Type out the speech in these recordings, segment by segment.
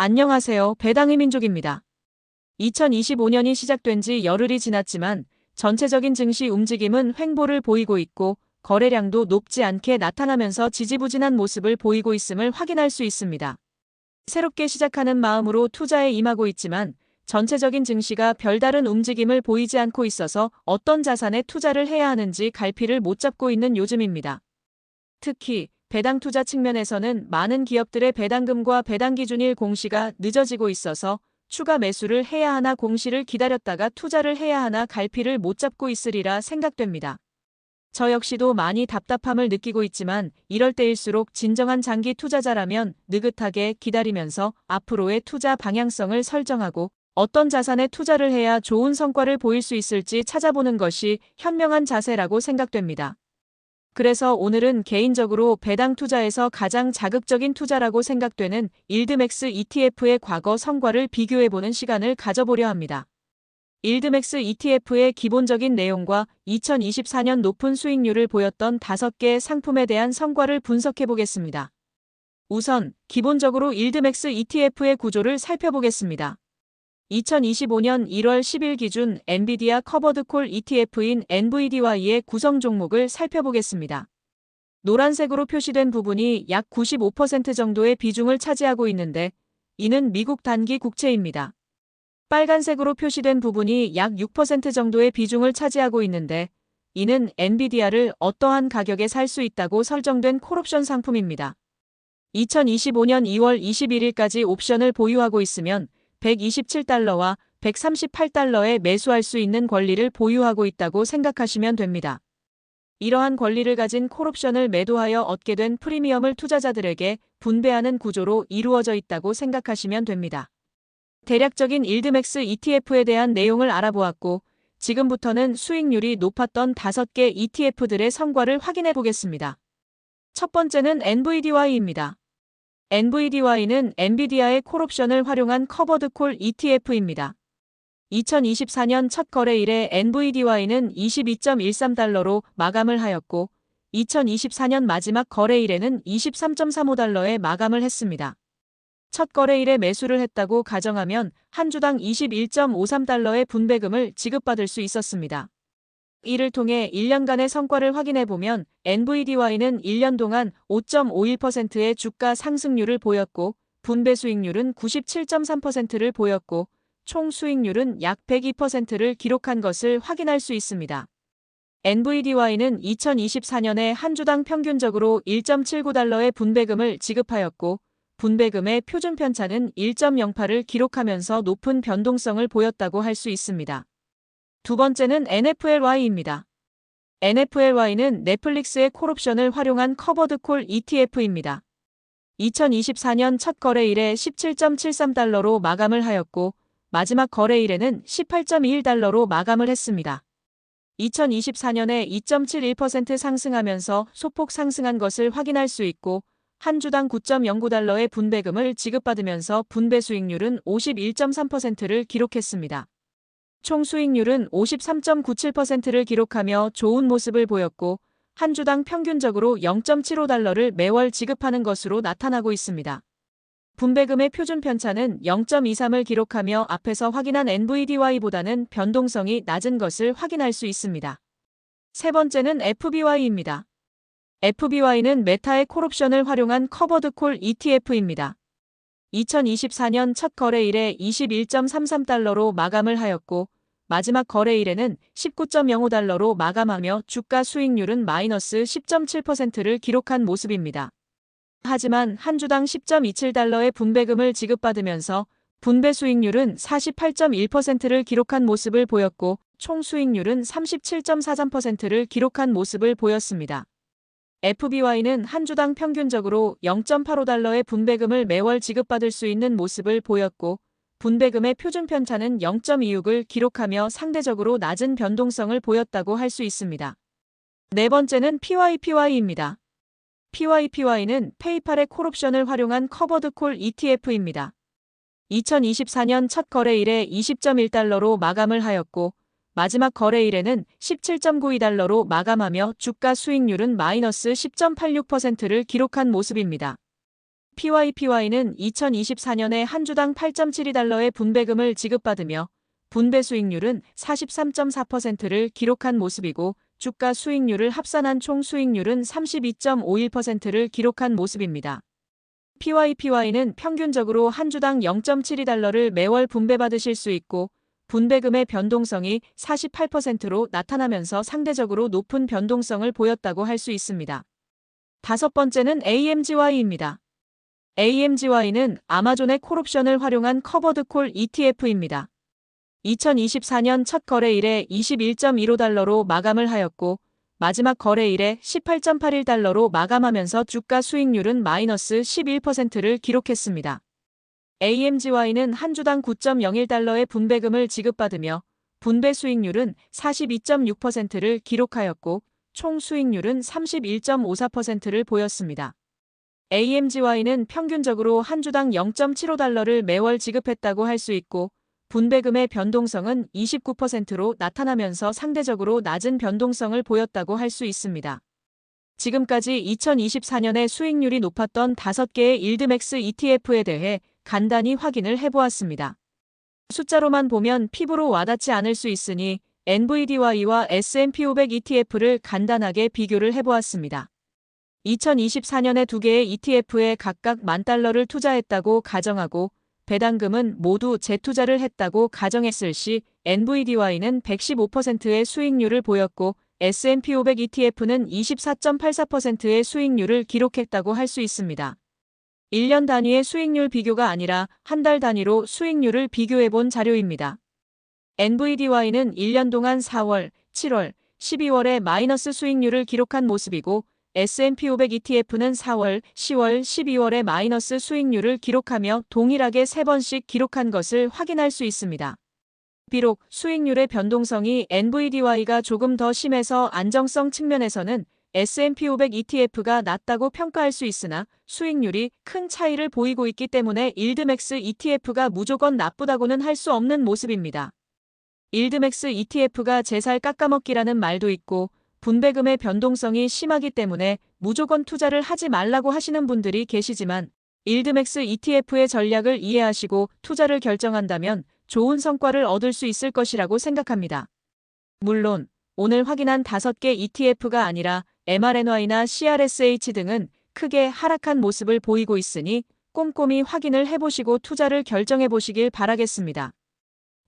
안녕하세요. 배당의 민족입니다. 2025년이 시작된 지 열흘이 지났지만 전체적인 증시 움직임은 횡보를 보이고 있고 거래량도 높지 않게 나타나면서 지지부진한 모습을 보이고 있음을 확인할 수 있습니다. 새롭게 시작하는 마음으로 투자에 임하고 있지만 전체적인 증시가 별다른 움직임을 보이지 않고 있어서 어떤 자산에 투자를 해야 하는지 갈피를 못 잡고 있는 요즘입니다. 특히 배당 투자 측면에서는 많은 기업들의 배당금과 배당 기준일 공시가 늦어지고 있어서 추가 매수를 해야 하나 공시를 기다렸다가 투자를 해야 하나 갈피를 못 잡고 있으리라 생각됩니다. 저 역시도 많이 답답함을 느끼고 있지만 이럴 때일수록 진정한 장기 투자자라면 느긋하게 기다리면서 앞으로의 투자 방향성을 설정하고 어떤 자산에 투자를 해야 좋은 성과를 보일 수 있을지 찾아보는 것이 현명한 자세라고 생각됩니다. 그래서 오늘은 개인적으로 배당 투자에서 가장 자극적인 투자라고 생각되는 일드맥스 ETF의 과거 성과를 비교해보는 시간을 가져보려 합니다. 일드맥스 ETF의 기본적인 내용과 2024년 높은 수익률을 보였던 5개의 상품에 대한 성과를 분석해 보겠습니다. 우선 기본적으로 일드맥스 ETF의 구조를 살펴보겠습니다. 2025년 1월 10일 기준 엔비디아 커버드 콜 ETF인 NVDY의 구성 종목을 살펴보겠습니다. 노란색으로 표시된 부분이 약 95% 정도의 비중을 차지하고 있는데 이는 미국 단기 국채입니다. 빨간색으로 표시된 부분이 약 6% 정도의 비중을 차지하고 있는데 이는 엔비디아를 어떠한 가격에 살 수 있다고 설정된 콜옵션 상품입니다. 2025년 2월 21일까지 옵션을 보유하고 있으면 127달러와 138달러에 매수할 수 있는 권리를 보유하고 있다고 생각하시면 됩니다. 이러한 권리를 가진 콜옵션을 매도하여 얻게 된 프리미엄을 투자자들에게 분배하는 구조로 이루어져 있다고 생각하시면 됩니다. 대략적인 일드맥스 ETF에 대한 내용을 알아보았고 지금부터는 수익률이 높았던 5개 ETF들의 성과를 확인해 보겠습니다. 첫 번째는 NVDY입니다. NVDY는 엔비디아의 콜옵션을 활용한 커버드 콜 ETF입니다. 2024년 첫 거래일에 NVDY는 22.13달러로 마감을 하였고 2024년 마지막 거래일에는 23.35달러에 마감을 했습니다. 첫 거래일에 매수를 했다고 가정하면 한 주당 21.53달러의 분배금을 지급받을 수 있었습니다. 이를 통해 1년간의 성과를 확인해 보면 NVDY는 1년 동안 5.51%의 주가 상승률을 보였고 분배 수익률은 97.3%를 보였고 총 수익률은 약 102%를 기록한 것을 확인할 수 있습니다. NVDY는 2024년에 한 주당 평균적으로 1.79달러의 분배금을 지급하였고 분배금의 표준 편차는 1.08을 기록하면서 높은 변동성을 보였다고 할 수 있습니다. 두 번째는 NFLY입니다. NFLY는 넷플릭스의 콜옵션을 활용한 커버드 콜 ETF입니다. 2024년 첫 거래일에 17.73달러로 마감을 하였고 마지막 거래일에는 18.21달러로 마감을 했습니다. 2024년에 2.71% 상승하면서 소폭 상승한 것을 확인할 수 있고 한 주당 9.09달러의 분배금을 지급받으면서 분배 수익률은 51.3%를 기록했습니다. 총 수익률은 53.97%를 기록하며 좋은 모습을 보였고 한 주당 평균적으로 0.75달러를 매월 지급하는 것으로 나타나고 있습니다. 분배금의 표준 편차는 0.23을 기록하며 앞에서 확인한 NVDY보다는 변동성이 낮은 것을 확인할 수 있습니다. 세 번째는 FBY입니다. FBY는 메타의 콜옵션을 활용한 커버드 콜 ETF입니다. 2024년 첫 거래일에 21.33달러로 마감을 하였고 마지막 거래일에는 19.05달러로 마감하며 주가 수익률은 마이너스 10.7%를 기록한 모습입니다. 하지만 한 주당 10.27달러의 분배금을 지급받으면서 분배 수익률은 48.1%를 기록한 모습을 보였고 총 수익률은 37.43%를 기록한 모습을 보였습니다. FBY는 한 주당 평균적으로 0.85달러의 분배금을 매월 지급받을 수 있는 모습을 보였고 분배금의 표준 편차는 0.26을 기록하며 상대적으로 낮은 변동성을 보였다고 할 수 있습니다. 네 번째는 PYPY입니다. PYPY는 페이팔의 콜옵션을 활용한 커버드 콜 ETF입니다. 2024년 첫 거래일에 20.1달러로 마감을 하였고 마지막 거래일에는 17.92달러로 마감하며 주가 수익률은 마이너스 10.86%를 기록한 모습입니다. PYPY는 2024년에 한 주당 8.72달러의 분배금을 지급받으며 분배 수익률은 43.4%를 기록한 모습이고 주가 수익률을 합산한 총 수익률은 32.51%를 기록한 모습입니다. PYPY는 평균적으로 한 주당 0.72달러를 매월 분배받으실 수 있고 분배금의 변동성이 48%로 나타나면서 상대적으로 높은 변동성을 보였다고 할 수 있습니다. 다섯 번째는 AMGY입니다. AMGY는 아마존의 콜옵션을 활용한 커버드 콜 ETF입니다. 2024년 첫 거래일에 21.15달러로 마감을 하였고 마지막 거래일에 18.81달러로 마감하면서 주가 수익률은 마이너스 11%를 기록했습니다. AMGY는 한 주당 9.01달러의 분배금을 지급받으며 분배 수익률은 42.6%를 기록하였고 총 수익률은 31.54%를 보였습니다. AMGY는 평균적으로 한 주당 0.75달러를 매월 지급했다고 할 수 있고 분배금의 변동성은 29%로 나타나면서 상대적으로 낮은 변동성을 보였다고 할 수 있습니다. 지금까지 2024년에 수익률이 높았던 5개의 일드맥스 ETF에 대해 간단히 확인을 해보았습니다. 숫자로만 보면 피부로 와닿지 않을 수 있으니 NVDY와 S&P 500 ETF를 간단하게 비교를 해보았습니다. 2024년에 두 개의 ETF에 각각 만 달러를 투자했다고 가정하고 배당금은 모두 재투자를 했다고 가정했을 시 NVDY는 115%의 수익률을 보였고 S&P 500 ETF는 24.84%의 수익률을 기록했다고 할 수 있습니다. 1년 단위의 수익률 비교가 아니라 한 달 단위로 수익률을 비교해 본 자료입니다. NVDY는 1년 동안 4월, 7월, 12월에 마이너스 수익률을 기록한 모습이고 S&P 500 ETF는 4월, 10월, 12월에 마이너스 수익률을 기록하며 동일하게 3번씩 기록한 것을 확인할 수 있습니다. 비록 수익률의 변동성이 NVDY가 조금 더 심해서 안정성 측면에서는 S&P 500 ETF가 낮다고 평가할 수 있으나 수익률이 큰 차이를 보이고 있기 때문에 일드맥스 ETF가 무조건 나쁘다고는 할 수 없는 모습입니다. 일드맥스 ETF가 제살 깎아먹기라는 말도 있고 분배금의 변동성이 심하기 때문에 무조건 투자를 하지 말라고 하시는 분들이 계시지만 일드맥스 ETF의 전략을 이해하시고 투자를 결정한다면 좋은 성과를 얻을 수 있을 것이라고 생각합니다. 물론 오늘 확인한 5개 ETF가 아니라 MRNY나 CRSH 등은 크게 하락한 모습을 보이고 있으니 꼼꼼히 확인을 해보시고 투자를 결정해 보시길 바라겠습니다.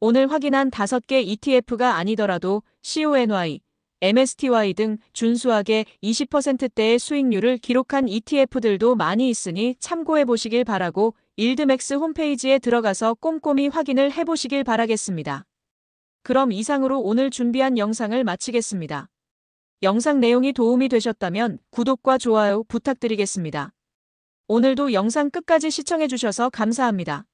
오늘 확인한 5개 ETF가 아니더라도 CONY, MSTY 등 준수하게 20%대의 수익률을 기록한 ETF들도 많이 있으니 참고해 보시길 바라고 일드맥스 홈페이지에 들어가서 꼼꼼히 확인을 해 보시길 바라겠습니다. 그럼 이상으로 오늘 준비한 영상을 마치겠습니다. 영상 내용이 도움이 되셨다면 구독과 좋아요 부탁드리겠습니다. 오늘도 영상 끝까지 시청해 주셔서 감사합니다.